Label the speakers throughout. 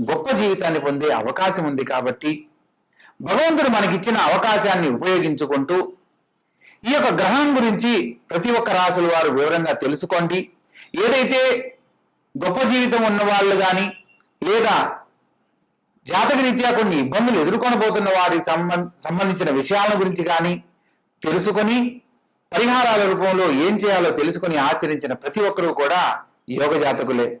Speaker 1: గొప్ప జీవితాన్ని పొందే అవకాశం ఉంది కాబట్టి భగవంతుడు మనకిచ్చిన అవకాశాన్ని ఉపయోగించుకుంటూ ఈ యొక్క గ్రహం గురించి ప్రతి ఒక్క రాసుల వారు వివరంగా తెలుసుకోండి. ఏదైతే గొప్ప జీవితం ఉన్న వాళ్ళు కానీ లేదా జాతకరీత్యా కొన్ని ఇబ్బందులు ఎదుర్కొనబోతున్న వారి సంబం- సంబంధించిన విషయాల గురించి కానీ తెలుసుకొని పరిహారాల రూపంలో ఏం చేయాలో తెలుసుకొని ఆచరించిన ప్రతి ఒక్కరూ కూడా యోగ జాతకులే.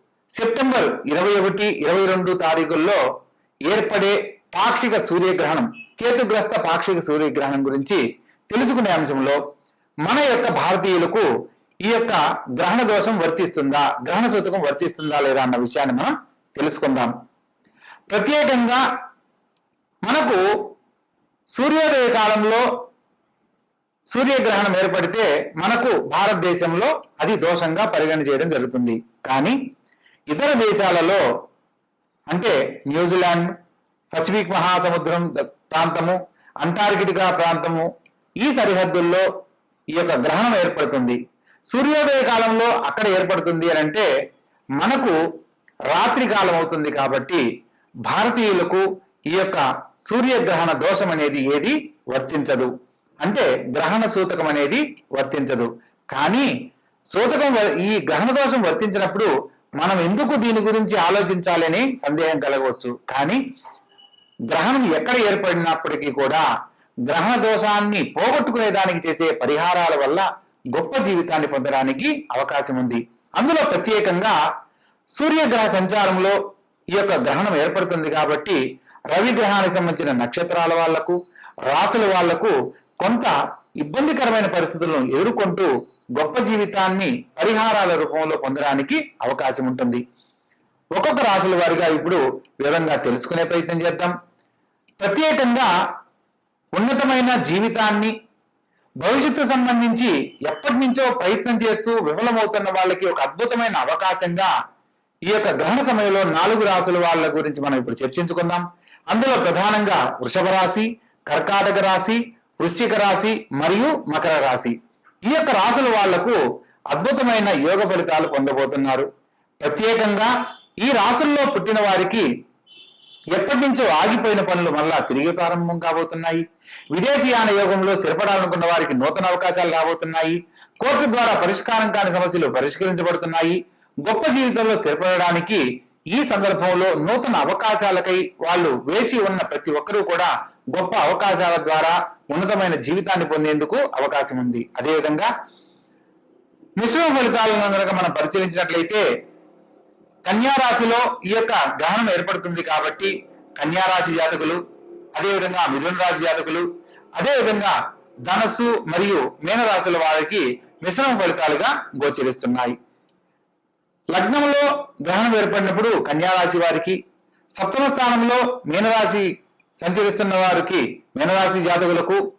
Speaker 1: సెప్టెంబర్ ఇరవై ఒకటి ఇరవై రెండు తారీఖుల్లో ఏర్పడే పాక్షిక సూర్యగ్రహణం కేతుగ్రస్త పాక్షిక సూర్యగ్రహణం గురించి తెలుసుకునే అంశంలో మన యొక్క భారతీయులకు ఈ యొక్క గ్రహణ దోషం వర్తిస్తుందా గ్రహణ సూతకం వర్తిస్తుందా లేదా అన్న విషయాన్ని మనం తెలుసుకుందాం. ప్రత్యేకంగా మనకు సూర్యోదయ కాలంలో సూర్యగ్రహణం ఏర్పడితే మనకు భారతదేశంలో అది దోషంగా పరిగణ చేయడం జరుగుతుంది. కానీ ఇతర దేశాలలో అంటే న్యూజిలాండ్ పసిఫిక్ మహాసముద్రం ప్రాంతము అంటార్కిటికా ప్రాంతము ఈ సరిహద్దుల్లో ఈ యొక్క గ్రహణం ఏర్పడుతుంది. సూర్యోదయ కాలంలో అక్కడ ఏర్పడుతుంది అని అంటే మనకు రాత్రి కాలం అవుతుంది కాబట్టి భారతీయులకు ఈ యొక్క సూర్యగ్రహణ దోషం అనేది ఏది వర్తించదు. అంటే గ్రహణ సూతకం అనేది వర్తించదు. కానీ సూతకం ఈ గ్రహణ దోషం వర్తించినప్పుడు మనం ఎందుకు దీని గురించి ఆలోచించాలని సందేహం కలగవచ్చు. కానీ గ్రహణం ఎక్కడ ఏర్పడినప్పటికీ కూడా గ్రహణ దోషాన్ని పోగొట్టుకునే దానికి చేసే పరిహారాల వల్ల గొప్ప జీవితాన్ని పొందడానికి అవకాశం ఉంది. అందులో ప్రత్యేకంగా సూర్యగ్రహ సంచారంలో ఈ యొక్క గ్రహణం ఏర్పడుతుంది కాబట్టి రవి గ్రహానికి సంబంధించిన నక్షత్రాల వాళ్ళకు రాసుల వాళ్ళకు కొంత ఇబ్బందికరమైన పరిస్థితులను ఎదుర్కొంటూ గొప్ప జీవితాన్ని పరిహారాల రూపంలో పొందడానికి అవకాశం ఉంటుంది. ఒక్కొక్క రాశుల వారిగా ఇప్పుడు వివరంగా తెలుసుకునే ప్రయత్నం చేద్దాం. ప్రత్యేకంగా ఉన్నతమైన జీవితాన్ని భవిష్యత్తు సంబంధించి ఎప్పటి నుంచో ప్రయత్నం చేస్తూ విఫలమవుతున్న వాళ్ళకి ఒక అద్భుతమైన అవకాశంగా ఈ యొక్క గ్రహణ సమయంలో నాలుగు రాశుల వాళ్ళ గురించి మనం ఇప్పుడు చర్చించుకుందాం. అందులో ప్రధానంగా వృషభ రాశి కర్కాటక రాశి వృశ్చిక రాశి మరియు మకర రాశి. ఈ యొక్క రాసుల వాళ్ళకు అద్భుతమైన యోగ ఫలితాలు పొందబోతున్నారు. ప్రత్యేకంగా ఈ రాసుల్లో పుట్టిన వారికి ఎప్పటి నుంచో ఆగిపోయిన పనులు మళ్ళా తిరిగి ప్రారంభం కాబోతున్నాయి. విదేశీయాన యోగంలో స్థిరపడాలనుకున్న వారికి నూతన అవకాశాలు రాబోతున్నాయి. కోర్టు ద్వారా పరిష్కారం కాని సమస్యలు పరిష్కరించబడుతున్నాయి. గొప్ప జీవితంలో స్థిరపడడానికి ఈ సందర్భంలో నూతన అవకాశాలకై వాళ్ళు వేచి ఉన్న ప్రతి ఒక్కరూ కూడా గొప్ప అవకాశాల ద్వారా ఉన్నతమైన జీవితాన్ని పొందేందుకు అవకాశం ఉంది. అదేవిధంగా మిశ్రమ ఫలితాలను కనుక మనం పరిశీలించినట్లయితే కన్యారాశిలో ఈ యొక్క గ్రహణం ఏర్పడుతుంది కాబట్టి కన్యారాశి జాతకులు అదేవిధంగా మిథున రాశి జాతకులు అదేవిధంగా ధనస్సు మరియు మీనరాశుల వారికి మిశ్రమ ఫలితాలుగా గోచరిస్తున్నాయి. లగ్నంలో గ్రహణం ఏర్పడినప్పుడు కన్యారాశి వారికి సప్తమ స్థానంలో మీనరాశి సంచరిస్తున్న వారికి మీనరాశి జాతకులకు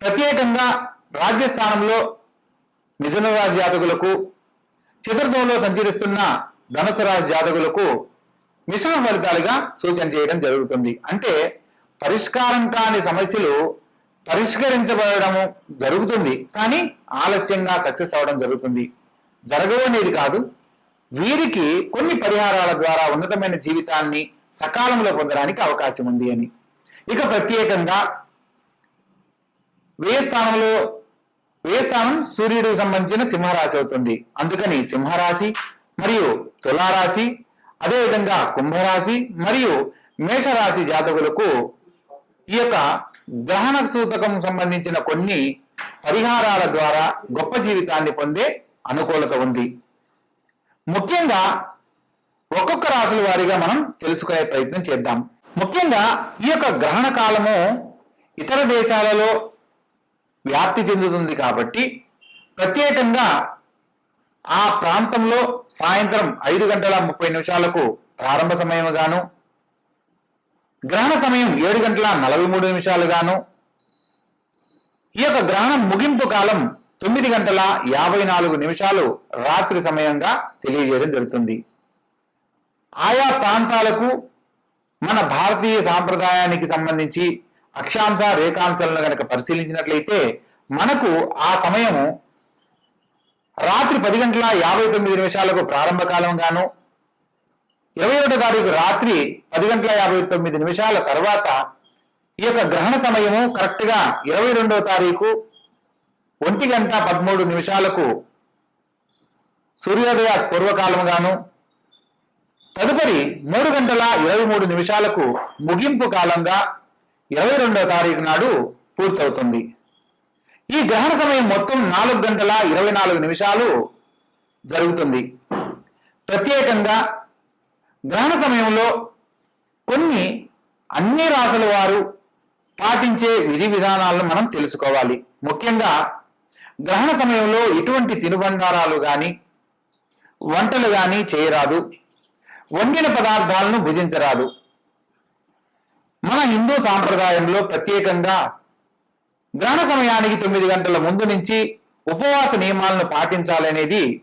Speaker 1: ప్రత్యేకంగా రాజ్యస్థానంలో మిథున రాశి జాతకులకు చతుర్థంలో సంచరిస్తున్న ధనుసు రాశి జాతకులకు మిశ్రమ ఫలితాలుగా సూచన చేయడం జరుగుతుంది. అంటే పరిష్కారం కాని సమస్యలు పరిష్కరించబడము జరుగుతుంది. కానీ ఆలస్యంగా సక్సెస్ అవ్వడం జరుగుతుంది. జరగవు అనేది కాదు. వీరికి కొన్ని పరిహారాల ద్వారా ఉన్నతమైన జీవితాన్ని సకాలంలో పొందడానికి అవకాశం ఉంది అని. ఇక ప్రత్యేకంగా వ్యయ స్థానంలో వ్యయ స్థానం సూర్యుడికి సంబంధించిన సింహరాశి అవుతుంది. అందుకని సింహరాశి మరియు తులారాశి అదేవిధంగా కుంభరాశి మరియు మేషరాశి జాతకులకు ఈ యొక్క గ్రహణ సూతకం సంబంధించిన కొన్ని పరిహారాల ద్వారా గొప్ప జీవితాన్ని పొందే అనుకూలత ఉంది. ముఖ్యంగా ఒక్కొక్క రాశుల వారీగా మనం తెలుసుకునే ప్రయత్నం చేద్దాం. ముఖ్యంగా ఈ యొక్క గ్రహణ కాలము ఇతర దేశాలలో వ్యాప్తి చెందుతుంది కాబట్టి ప్రత్యేకంగా ఆ ప్రాంతంలో సాయంత్రం ఐదు గంటల ముప్పై నిమిషాలకు ప్రారంభ సమయముగాను గ్రహణ సమయం ఏడు గంటల నలభై మూడు నిమిషాలుగాను ఈ యొక్క గ్రహణం ముగింపు కాలం తొమ్మిది గంటల యాభై నాలుగు నిమిషాలు రాత్రి సమయంగా తెలియజేయడం జరుగుతుంది. ఆయా ప్రాంతాలకు మన భారతీయ సాంప్రదాయానికి సంబంధించి అక్షాంశ రేఖాంశాలను కనుక పరిశీలించినట్లయితే మనకు ఆ సమయము రాత్రి పది గంటల యాభై తొమ్మిది నిమిషాలకు ప్రారంభ కాలం గాను ఇరవై ఒకటో తారీఖు రాత్రి పది గంటల యాభై తొమ్మిది నిమిషాల తర్వాత ఈ యొక్క గ్రహణ సమయము కరెక్ట్గా ఇరవై రెండవ తారీఖు ఒంటి గంట పదమూడు నిమిషాలకు సూర్యోదయ పూర్వకాలం గాను తదుపరి మూడు గంటల ఇరవై మూడు నిమిషాలకు ముగింపు కాలంగా ఇరవై రెండవ తారీఖు నాడు పూర్తవుతుంది. ఈ గ్రహణ సమయం మొత్తం నాలుగు గంటల ఇరవై నాలుగు నిమిషాలు జరుగుతుంది. ప్రత్యేకంగా గ్రహణ సమయంలో కొన్ని అన్ని రాసుల వారు పాటించే విధి విధానాలను మనం తెలుసుకోవాలి. ముఖ్యంగా గ్రహణ సమయంలో ఎటువంటి తినుబండారాలు కానీ వంటలు కానీ చేయరాదు. వండిన పదార్థాలను భుజించరాదు. మన హిందూ సాంప్రదాయంలో ప్రత్యేకంగా గ్రహణ సమయానికి తొమ్మిది గంటల ముందు నుంచి ఉపవాస నియమాలను పాటించాలనేది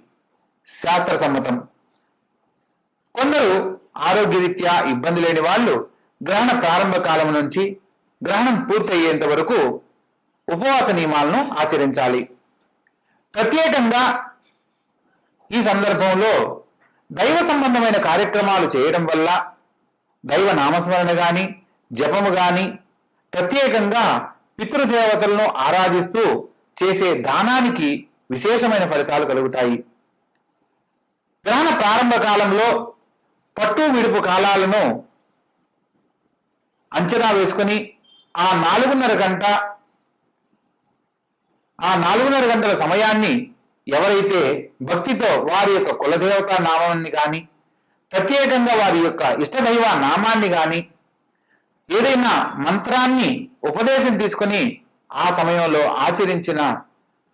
Speaker 1: శాస్త్ర సమ్మతం కొందరు ఆరోగ్యరీత్యా ఇబ్బంది లేని వాళ్ళు గ్రహణ ప్రారంభ కాలం నుంచి గ్రహణం పూర్తయ్యేంత వరకు ఉపవాస నియమాలను ఆచరించాలి. ప్రత్యేకంగా ఈ సందర్భంలో దైవ సంబంధమైన కార్యక్రమాలు చేయడం వల్ల దైవ నామస్మరణ కానీ జపము కానీ ప్రత్యేకంగా పితృదేవతలను ఆరాధిస్తూ చేసే దానానికి విశేషమైన ఫలితాలు కలుగుతాయి. గ్రహణ ప్రారంభ కాలంలో పట్టు విడుపు కాలాలను అంచనా వేసుకుని ఆ నాలుగున్నర గంట ఆ నాలుగున్నర గంటల సమయాన్ని ఎవరైతే భక్తితో వారి యొక్క కులదేవత నామాన్ని కానీ ప్రత్యేకంగా వారి యొక్క ఇష్టదైవ నామాన్ని కానీ ఏదైనా మంత్రాన్ని ఉపదేశం తీసుకుని ఆ సమయంలో ఆచరించిన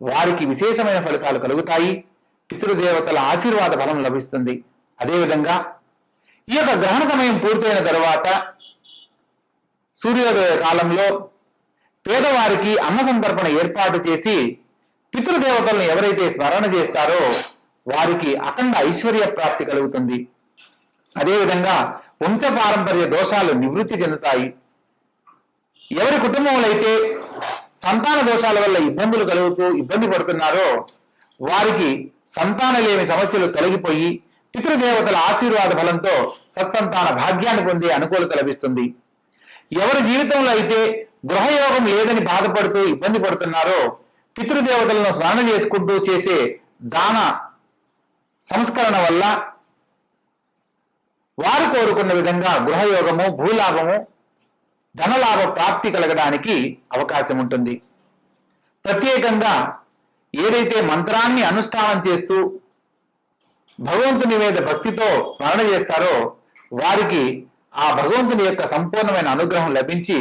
Speaker 1: వారికి విశేషమైన ఫలితాలు కలుగుతాయి. పితృదేవతల ఆశీర్వాద ఫలం లభిస్తుంది. అదేవిధంగా ఈ యొక్క గ్రహణ సమయం పూర్తయిన తర్వాత సూర్యోదయ కాలంలో పేదవారికి అన్న సంతర్పణ ఏర్పాటు చేసి పితృదేవతలను ఎవరైతే స్మరణ చేస్తారో వారికి అఖండ ఐశ్వర్య ప్రాప్తి కలుగుతుంది. అదేవిధంగా వంశపారంపర్య దోషాలు నివృత్తి చెందుతాయి. ఎవరి కుటుంబంలో అయితే సంతాన దోషాల వల్ల ఇబ్బందులు కలుగుతూ ఇబ్బంది పడుతున్నారో వారికి సంతాన లేని సమస్యలు తొలగిపోయి పితృదేవతల ఆశీర్వాద ఫలంతో సత్సంతాన భాగ్యాన్ని పొందే అనుకూలత లభిస్తుంది. ఎవరి జీవితంలో అయితే గృహయోగం లేదని బాధపడుతూ ఇబ్బంది పడుతున్నారో పితృదేవతలను స్మరణ చేసుకుంటూ చేసే దాన సంస్కరణ వల్ల వారు కోరుకున్న విధంగా గృహయోగము భూలాభము ధనలాభ ప్రాప్తి కలగడానికి అవకాశం ఉంటుంది. ప్రత్యేకంగా ఏదైతే మంత్రాన్ని అనుష్ఠానం చేస్తూ భగవంతుని మీద భక్తితో స్మరణ చేస్తారో వారికి ఆ భగవంతుని యొక్క సంపూర్ణమైన అనుగ్రహం లభించి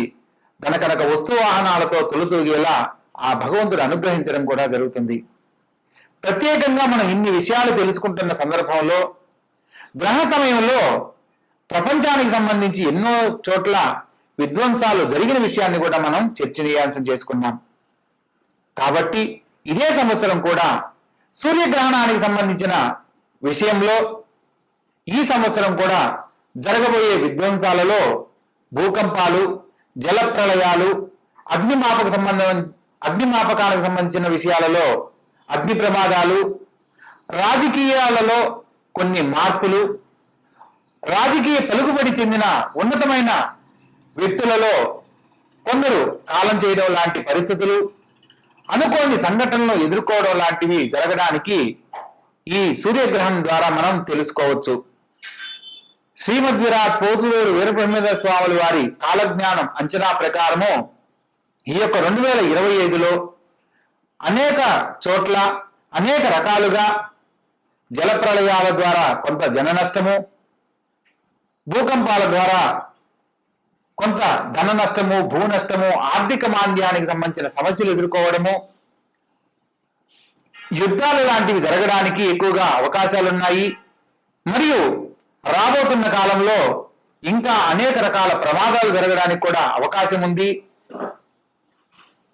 Speaker 1: గనకనక వస్తు వాహనాలతో తొలుతూగేలా ఆ భగవంతుడు అనుగ్రహించడం కూడా జరుగుతుంది. ప్రత్యేకంగా మనం ఇన్ని విషయాలు తెలుసుకుంటున్న సందర్భంలో గ్రహణ సమయంలో ప్రపంచానికి సంబంధించి ఎన్నో చోట్ల విధ్వంసాలు జరిగిన విషయాన్ని కూడా మనం చర్చనీయాంశం చేసుకున్నాం. కాబట్టి ఇదే సంవత్సరం కూడా సూర్యగ్రహణానికి సంబంధించిన విషయంలో ఈ సంవత్సరం కూడా జరగబోయే విధ్వంసాలలో భూకంపాలు జలప్రళయాలు అగ్నిమాపక సంబంధం అగ్నిమాపకాలకు సంబంధించిన విషయాలలో అగ్ని ప్రమాదాలు రాజకీయాలలో కొన్ని మార్పులు రాజకీయ పలుకుబడి చెందిన ఉన్నతమైన వ్యక్తులలో కొందరు కాలం చేయడం లాంటి పరిస్థితులు అనుకోని సంఘటనలు ఎదుర్కోవడం లాంటివి జరగడానికి ఈ సూర్యగ్రహణం ద్వారా మనం తెలుసుకోవచ్చు. శ్రీమద్విరాట్ పోతులూరు వీరబ్రహ్మేంద్ర స్వాముల వారి కాలజ్ఞానం అంచనా ప్రకారము ఈ యొక్క రెండు వేల ఇరవై ఐదులో అనేక చోట్ల అనేక రకాలుగా జలప్రళయాల ద్వారా కొంత జన నష్టము భూకంపాల ద్వారా కొంత ధన నష్టము భూ నష్టము ఆర్థిక మాంద్యానికి సంబంధించిన సమస్యలు ఎదుర్కోవడము యుద్ధాలు లాంటివి జరగడానికి ఎక్కువగా అవకాశాలు ఉన్నాయి మరియు రాబోతున్న కాలంలో ఇంకా అనేక రకాల ప్రమాదాలు జరగడానికి కూడా అవకాశం ఉంది.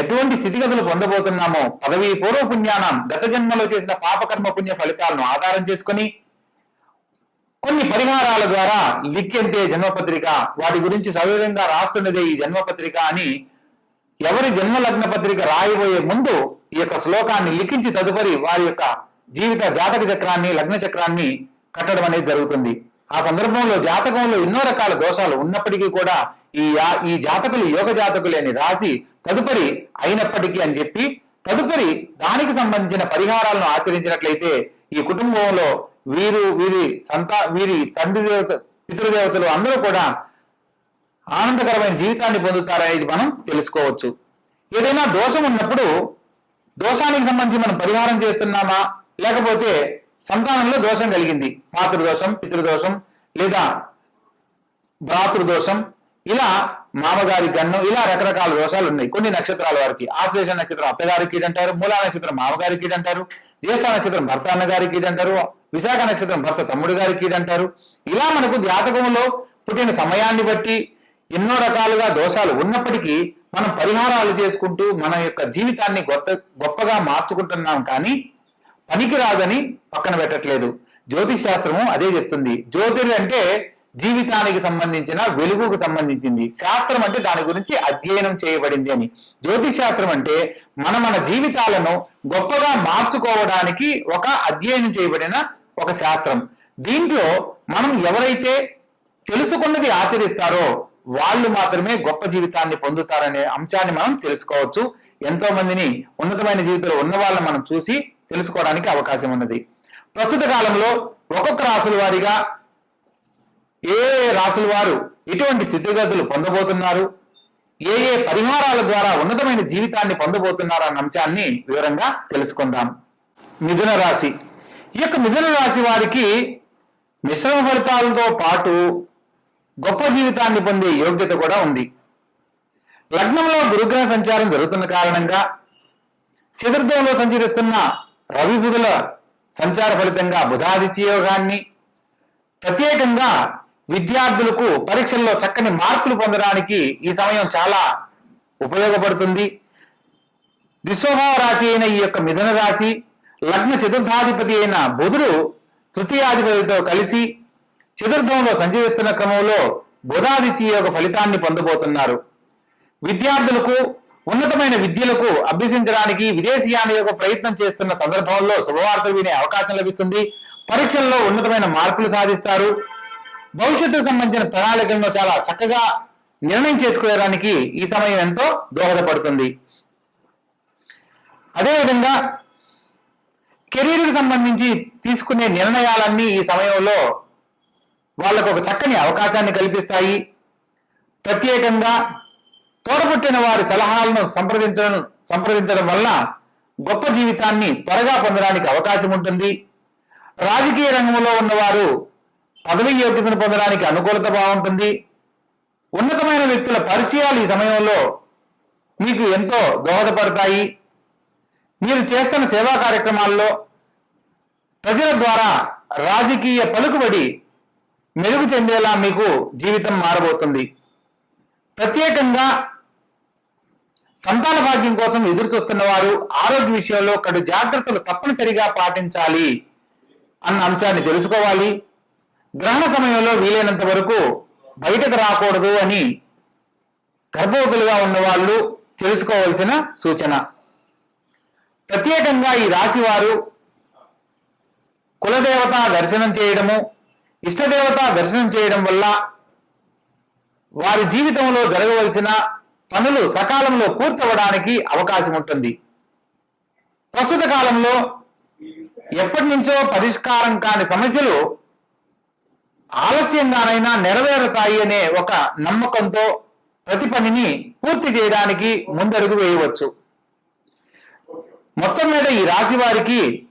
Speaker 1: ఎటువంటి స్థితిగతులు పొందబోతున్నామో పదవి పూర్వ పుణ్యానం గత జన్మలో చేసిన పాపకర్మ పుణ్య ఫలితాలను ఆధారం చేసుకొని కొన్ని పరిహారాల ద్వారా లిఖ్యంతే జన్మపత్రిక వాటి గురించి సవివరంగా రాస్తున్నదే ఈ జన్మపత్రిక అని ఎవరి జన్మలగ్న పత్రిక రాయబోయే ముందు ఈ యొక్క శ్లోకాన్ని లిఖించి తదుపరి వారి యొక్క జీవిత జాతక చక్రాన్ని లగ్న చక్రాన్ని కట్టడం అనేది జరుగుతుంది. ఆ సందర్భంలో జాతకంలో ఎన్నో రకాల దోషాలు ఉన్నప్పటికీ కూడా ఈ ఈ జాతకులు యోగ జాతకులు అని రాసి తదుపరి అయినప్పటికీ అని చెప్పి తదుపరి దానికి సంబంధించిన పరిహారాలను ఆచరించినట్లయితే ఈ కుటుంబంలో వీరు వీరి సంతా వీరి తండ్రి దేవత పితృదేవతలు అందరూ కూడా ఆనందకరమైన జీవితాన్ని పొందుతారనేది మనం తెలుసుకోవచ్చు. ఏదైనా దోషం ఉన్నప్పుడు దోషానికి సంబంధించి మనం పరిహారం చేస్తున్నామా? లేకపోతే సంతానంలో దోషం కలిగింది. మాతృదోషం పితృదోషం లేదా భ్రాతృదోషం ఇలా మామగారి గన్నం ఇలా రకరకాల దోషాలు ఉన్నాయి. కొన్ని నక్షత్రాల వారికి ఆశ్లేష నక్షత్రం అత్తగారి కీడు అంటారు మూలా నక్షత్రం మామగారి కీడు అంటారు జ్యేష్ఠ నక్షత్రం భర్త అన్నగారి కీడు అంటారు విశాఖ నక్షత్రం భర్త తమ్ముడు గారి కీడు అంటారు ఇలా మనకు జాతకంలో పుట్టిన సమయాన్ని బట్టి ఎన్నో రకాలుగా దోషాలు ఉన్నప్పటికీ మనం పరిహారాలు చేసుకుంటూ మన యొక్క జీవితాన్ని గొప్ప గొప్పగా మార్చుకుంటున్నాం కానీ పనికి రాదని పక్కన పెట్టట్లేదు. జ్యోతిష్ శాస్త్రము అదే చెప్తుంది. జ్యోతిర్ అంటే జీవితానికి సంబంధించిన వెలుగుకు సంబంధించింది. శాస్త్రం అంటే దాని గురించి అధ్యయనం చేయబడింది అని. జ్యోతిష్ శాస్త్రం అంటే మన మన జీవితాలను గొప్పగా మార్చుకోవడానికి ఒక అధ్యయనం చేయబడిన ఒక శాస్త్రం. దీంట్లో మనం ఎవరైతే తెలుసుకున్నది ఆచరిస్తారో వాళ్ళు మాత్రమే గొప్ప జీవితాన్ని పొందుతారనే అంశాన్ని మనం తెలుసుకోవచ్చు. ఎంతో మందిని ఉన్నతమైన జీవితంలో ఉన్న వాళ్ళని మనం చూసి తెలుసుకోవడానికి అవకాశం ఉన్నది. ప్రస్తుత కాలంలో ఒక్కొక్క రాసుల వారిగా ఏ ఏ రాసుల వారు ఎటువంటి స్థితిగతులు పొందబోతున్నారు? ఏ ఏ పరిహారాల ద్వారా ఉన్నతమైన జీవితాన్ని పొందబోతున్నారు అన్న అంశాన్ని వివరంగా తెలుసుకుందాం. మిథున రాశి. ఈ యొక్క మిథున రాశి వారికి మిశ్రమ ఫలితాలతో పాటు గొప్ప జీవితాన్ని పొందే యోగ్యత కూడా ఉంది. లగ్నంలో గురుగ్రహ సంచారం జరుగుతున్న కారణంగా చతుర్థంలో సంచరిస్తున్న రవి బుధుల సంచార ఫలితంగా బుధాదిత్య యోగాన్ని ప్రత్యేకంగా విద్యార్థులకు పరీక్షల్లో చక్కని మార్కులు పొందడానికి ఈ సమయం చాలా ఉపయోగపడుతుంది. విశ్వభావ రాశి అయిన ఈ యొక్క మిథున రాశి లగ్న చతుర్థాధిపతి అయిన బుధుడు తృతీయాధిపతితో కలిసి చతుర్థంలో సంచరిస్తున్న క్రమంలో బుధాదిత్య యొక్క ఫలితాన్ని పొందబోతున్నారు. విద్యార్థులకు ఉన్నతమైన విద్యలకు అభ్యసించడానికి విదేశీయాన యొక్క ప్రయత్నం చేస్తున్న సందర్భంలో శుభవార్తలు వినే అవకాశం లభిస్తుంది. పరీక్షల్లో ఉన్నతమైన మార్కులు సాధిస్తారు. భవిష్యత్తుకు సంబంధించిన ప్రణాళికలను చాలా చక్కగా నిర్ణయం చేసుకోవడానికి ఈ సమయం ఎంతో దోహదపడుతుంది. అదేవిధంగా కెరీర్కి సంబంధించి తీసుకునే నిర్ణయాలన్నీ ఈ సమయంలో వాళ్ళకు ఒక చక్కని అవకాశాన్ని కల్పిస్తాయి. ప్రత్యేకంగా తోడబుట్టిన వారి సలహాలను సంప్రదించడం సంప్రదించడం వల్ల గొప్ప జీవితాన్ని త్వరగా పొందడానికి అవకాశం ఉంటుంది. రాజకీయ రంగంలో ఉన్నవారు పదవి యోగ్యతను పొందడానికి అనుకూలత బాగుంటుంది. ఉన్నతమైన వ్యక్తుల పరిచయాలు ఈ సమయంలో మీకు ఎంతో దోహదపడతాయి. మీరు చేస్తున్న సేవా కార్యక్రమాల్లో ప్రజల ద్వారా రాజకీయ పలుకుబడి మెరుగు చెందేలా మీకు జీవితం మారబోతుంది. ప్రత్యేకంగా సంతాన భాగ్యం కోసం ఎదురు చూస్తున్న వారు ఆరోగ్య విషయంలో కడు జాగ్రత్తలు తప్పనిసరిగా పాటించాలి అన్న అంశాన్ని తెలుసుకోవాలి. గ్రహణ సమయంలో వీలైనంత వరకు బయటకు రాకూడదు అని గర్భవతులుగా ఉన్నవాళ్ళు తెలుసుకోవలసిన తెలుసుకోవాల్సిన సూచన. ప్రత్యేకంగా ఈ రాశి వారు కులదేవత దర్శనం చేయడము ఇష్టదేవత దర్శనం చేయడం వల్ల వారి జీవితంలో జరగవలసిన పనులు సకాలంలో పూర్తవడానికి అవకాశం ఉంటుంది. ప్రస్తుత కాలంలో ఎప్పటి నుంచో పరిష్కారం కాని సమస్యలు ఆలస్యంగానైనా నెరవేరుతాయి అనే ఒక నమ్మకంతో ప్రతి పనిని పూర్తి చేయడానికి ముందడుగు వేయవచ్చు. మొత్తం మీద ఈ రాశి వారికి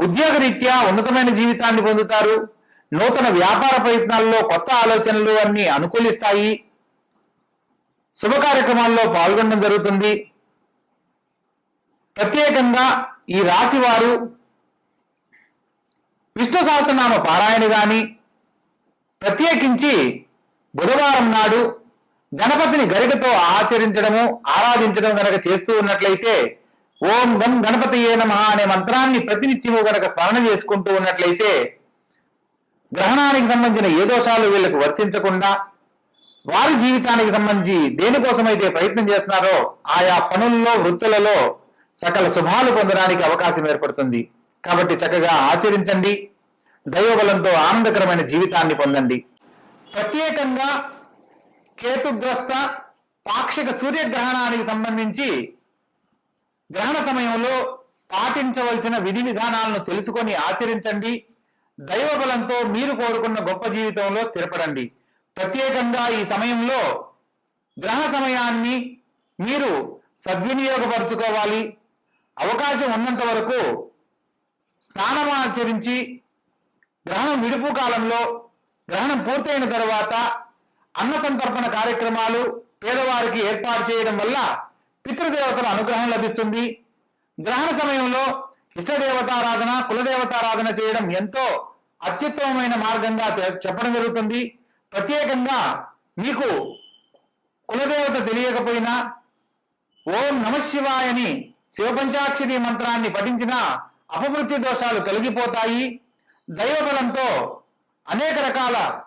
Speaker 1: ఉద్యోగరీత్యా ఉన్నతమైన జీవితాన్ని పొందుతారు. నూతన వ్యాపార ప్రయత్నాల్లో కొత్త ఆలోచనలు అన్ని అనుకూలిస్తాయి. శుభ కార్యక్రమాల్లో పాల్గొనడం జరుగుతుంది. ప్రత్యేకంగా ఈ రాశి వారు విష్ణు సహస్రనామ పారాయణ గాని ప్రత్యేకించి బుధవారం నాడు గణపతిని గరికతో ఆచరించడము ఆరాధించడం గనక చేస్తూ ఉన్నట్లయితే ఓం గం గణపతి ఏ నమ అనే మంత్రాన్ని ప్రతినిత్యము గనక స్మరణ చేసుకుంటూ ఉన్నట్లయితే గ్రహణానికి సంబంధించిన ఏ దోషాలు వీళ్ళకు వర్తించకుండా వారి జీవితానికి సంబంధించి దేనికోసమైతే ప్రయత్నం చేస్తున్నారో ఆయా పనుల్లో వృత్తులలో సకల శుభాలు పొందడానికి అవకాశం ఏర్పడుతుంది. కాబట్టి చక్కగా ఆచరించండి. దైవబలంతో ఆనందకరమైన జీవితాన్ని పొందండి. ప్రత్యేకంగా కేతుగ్రస్త పాక్షిక సూర్యగ్రహణానికి సంబంధించి గ్రహణ సమయంలో పాటించవలసిన విధి విధానాలను తెలుసుకొని ఆచరించండి. దైవ బలంతో మీరు కోరుకున్న గొప్ప జీవితంలో స్థిరపడండి. ప్రత్యేకంగా ఈ సమయంలో గ్రహణ సమయాన్ని మీరు సద్వినియోగపరచుకోవాలి. అవకాశం ఉన్నంత వరకు స్నానం ఆచరించి గ్రహణం విడుపు కాలంలో గ్రహణం పూర్తయిన తర్వాత అన్న సంతర్పణ కార్యక్రమాలు పేదవారికి ఏర్పాటు చేయడం వల్ల పితృదేవతల అనుగ్రహం లభిస్తుంది. గ్రహణ సమయంలో ఇష్టదేవతారాధన కులదేవతారాధన చేయడం ఎంతో అత్యుత్తమమైన మార్గంగా చెప్పడం జరుగుతుంది. ప్రత్యేకంగా మీకు కులదేవత తెలియకపోయినా ఓం నమశివాయని శివపంచాక్షరి మంత్రాన్ని పఠించిన అపమృత్యు దోషాలు తొలగిపోతాయి. దైవబలంతో అనేక రకాల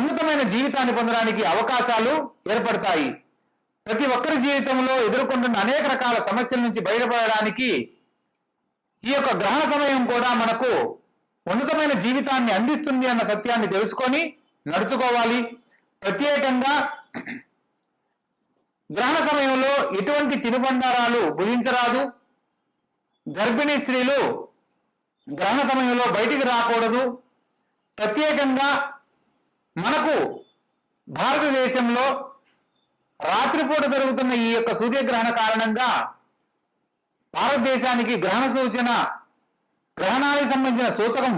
Speaker 1: ఉన్నతమైన జీవితాన్ని పొందడానికి అవకాశాలు ఏర్పడతాయి. ప్రతి ఒక్కరి జీవితంలో ఎదుర్కొంటున్న అనేక రకాల సమస్యల నుంచి బయటపడడానికి ఈ యొక్క గ్రహణ సమయం కూడా మనకు ఉన్నతమైన జీవితాన్ని అందిస్తుంది అన్న సత్యాన్ని తెలుసుకొని నడుచుకోవాలి. ప్రత్యేకంగా గ్రహణ సమయంలో ఎటువంటి తినుబండారాలు భుజించరాదు. గర్భిణీ స్త్రీలు గ్రహణ సమయంలో బయటికి రాకూడదు. ప్రత్యేకంగా మనకు భారతదేశంలో రాత్రిపూట జరుగుతున్న ఈ యొక్క సూర్యగ్రహణ కారణంగా భారతదేశానికి గ్రహణ సూచన గ్రహణానికి సంబంధించిన సూతకం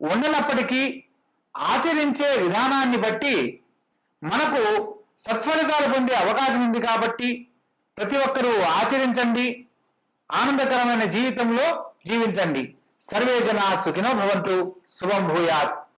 Speaker 1: ఉండనప్పటికీ ఆచరించే విధానాన్ని బట్టి మనకు సత్ఫలితాలు పొందే అవకాశం ఉంది కాబట్టి ప్రతి ఒక్కరూ ఆచరించండి. ఆనందకరమైన జీవితంలో జీవించండి. సర్వే జనా సుఖినో భవంతు. శుభం భూయాత్.